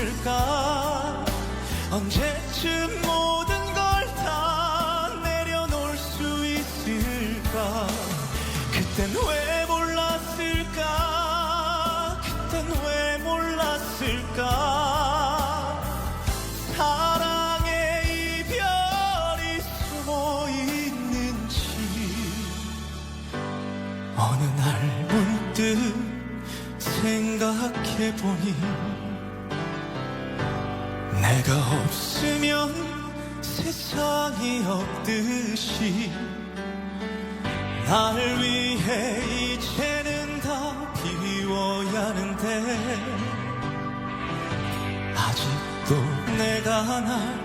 있을까? 언제쯤 모든 걸 다 내려놓을 수 있을까? 그땐 왜 몰랐을까? 그땐 왜 몰랐을까? 사랑의 이별이 숨어 있는지 어느 날 문득 생각해 보니 내가 없으면 세상이 없듯이 날 위해 이제는 다 비워야 하는데 아직도 내가 날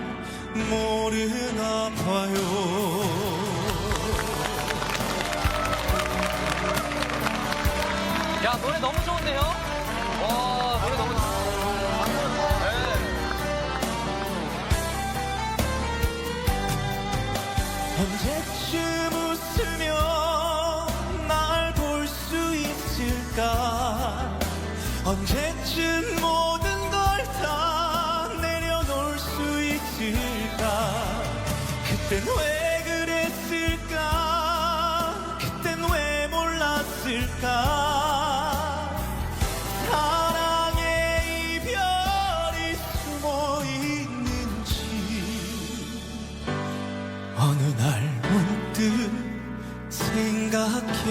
모르나 봐요 야 노래 너무 좋은데요? 언제쯤 웃으며 날 볼 수 있을까? 언제쯤 모든 걸 다 내려놓을 수 있을까? 그땐 왜 그랬을까? 그땐 왜 몰랐을까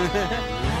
うん。